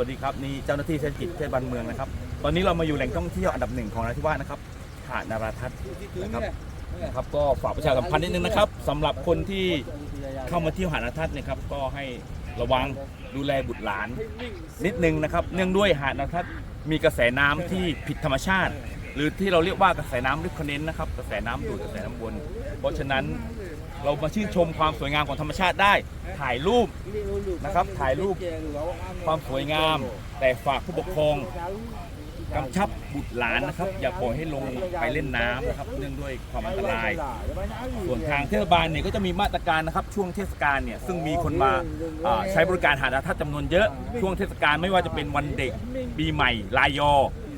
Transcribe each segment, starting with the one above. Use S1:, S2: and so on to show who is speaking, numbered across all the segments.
S1: สวัสดีครับนี่เจ้าหน้าที่เศรษฐกิจเทศบาลเมืองนะครับ ตอนนี้เรามาอยู่แหล่งท่องเที่ยวอันดับหนึ่งของนราธิวาสนะครับหาดนาราทัศน์นะครับนะครับ ก็ฝากประชาสัมพันธ์นิดนึงนะครับสำหรับคนที่เข้ามาเที่ยวหาดนาราทัศน์นะครับก็ให้ระวังดูแลบุตรหลาน นิดนึงนะครับ เนื่องด้วยหาดนาราทัศน์มีกระแสน้ำที่ผิดธรรมชาติ หรือที่เราเรียกว่ากระแสน้ำริฟคเนนนะครับ กระแสน้ำดูดกระแสน้ำวน เพราะฉะนั้นเรามาชื่นชมความสวยงามของธรรมชาติได้ ถ่ายรูปนะครับ ถ่ายรูปความสวยงาม แต่ฝากผู้ปกครอง กำชับบุตรหลานนะครับ อย่าปล่อยให้ลงไปเล่นน้ำนะครับ เนื่องด้วยความอันตราย ส่วนทางเทศบาลเนี่ยก็จะมีมาตรการนะครับ ช่วงเทศกาลเนี่ยซึ่งมีคนมาใช้บริการหาดอาทัศจำนวนเยอะ ช่วงเทศกาลไม่ว่าจะเป็นวันเด็กปีใหม่ลายยอ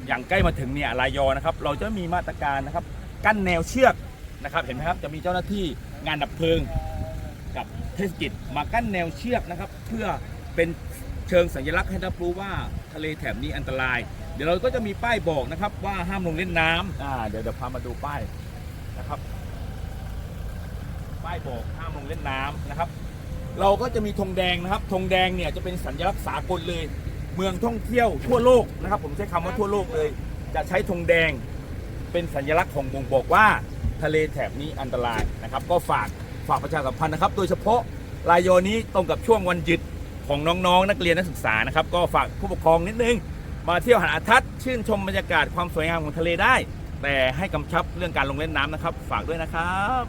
S1: อย่างใกล้มาถึงเนี่ยลายยอนะครับ เราจะมีมาตรการนะครับ กั้นแนวเชือกนะครับ เห็นไหมครับจะมีเจ้าหน้าที่งานดับเพลิงกับเทศกิจมากั้นแนวเชือกนะครับ เพื่อเป็น เชิงสัญลักษณ์ให้รับรู้ว่าทะเลแถบนี้อันตราย เดี๋ยวเราก็จะมีป้ายบอกนะครับว่าห้ามลงเล่นน้ำอ่าเดี๋ยวเดี๋ยวพามาดูป้ายนะครับ ป้ายบอกห้ามลงเล่นน้ำนะครับ เราก็จะมีธงแดงนะครับธงแดงเนี่ยจะเป็นสัญลักษณ์สากลเลย เมืองท่องเที่ยวทั่วโลกนะครับ ผมใช้คำว่าทั่วโลกเลย จะใช้ธงแดงเป็นสัญลักษณ์ของบ่งบอกว่าทะเลแถบนี้อันตรายนะครับ ก็ฝากฝากประชาสัมพันธ์นะครับ โดยเฉพาะรายโยนี้ตรงกับช่วงวันหยุด ของน้องๆนักเรียนนักศึกษานะครับ ก็ฝากผู้ปกครองนิดนึง มาเที่ยวหาดอาทัศน์ชื่นชมบรรยากาศความสวยงามของทะเลได้ แต่ให้กำชับเรื่องการลงเล่นน้ำนะครับ ฝากด้วยนะครับ